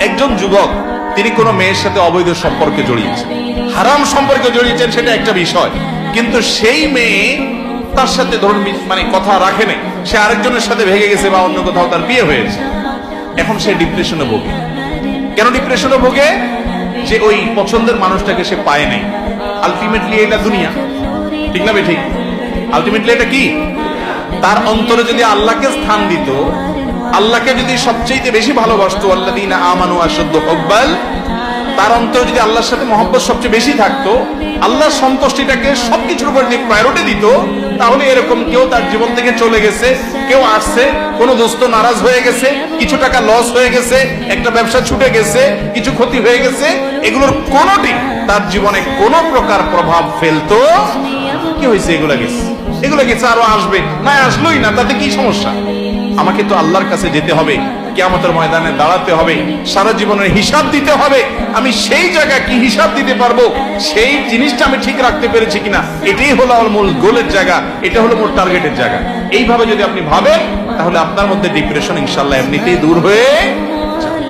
একজন যুবক, তিনি কোনো মেয়ের সাথে অবৈধ সম্পর্কে জড়িয়েছেন। হারাম সম্পর্কে জড়িয়েছেন সেটা একটা বিষয়। কিন্তু সেই মেয়ে তার সাথে ধরুন মানে কথা রাখে নাই। সে আরেকজনের সাথে ভেঙে গেছে বা অন্য কোথাও তার বিয়ে হয়েছে। এখন সে ডিপ্রেশনে ভোগে। কেন ডিপ্রেশনে ভোগে? যে ওই পছন্দের মানুষটাকে সে পায় নাই। আলটিমেটলি এটা দুনিয়া। ঠিক না ঠিক? আলটিমেটলি এটা কি? তার অন্তরে যদি আল্লাহকে স্থান দিত আল্লাহকে যদি সবচেয়ে বেশি ভালোবাসতো আল্লাহ দিন আমানু আশুদ্ধ হকবাল তার অন্তরে যদি আল্লাহর সাথে মহব্বত সবচেয়ে বেশি থাকতো, আল্লাহর সন্তুষ্টিটাকে সবকিছুর উপর যদি প্রায়োরিটি দিত, তাহলে এরকম কেউ তার জীবন থেকে চলে গেছে, কেউ আসছে, কোনো দোস্ত নারাজ হয়ে গেছে, কিছু টাকা লস হয়ে গেছে, একটা ব্যবসা ছুটে গেছে, কিছু ক্ষতি হয়ে গেছে, এগুলোর কোনোটি তার জীবনে কোনো প্রকার প্রভাব ফেলতো। কি হয়েছে? এগুলা গেছে। এগুলো গেছে, আরও আসবে। না, আসলোই না, তাতে কি সমস্যা? আমাকে তো আল্লাহর কাছে যেতে হবে কেমতের ময়দানে দাঁড়াতে হবে, সারা জীবনের হিসাব দিতে হবে। আমি সেই জায়গায় কি হিসাব দিতে পারব? সেই জিনিসটা আমি ঠিক রাখতে পেরেছি কিনা? এটাই হলো আমার মূল গোলের জায়গা, এটা হলো মূল টার্গেটের জায়গা। এইভাবে যদি আপনি ভাবেন, তাহলে আপনার মধ্যে ডিপ্রেশন ইনশাল্লাহ এমনিতেই দূর হয়ে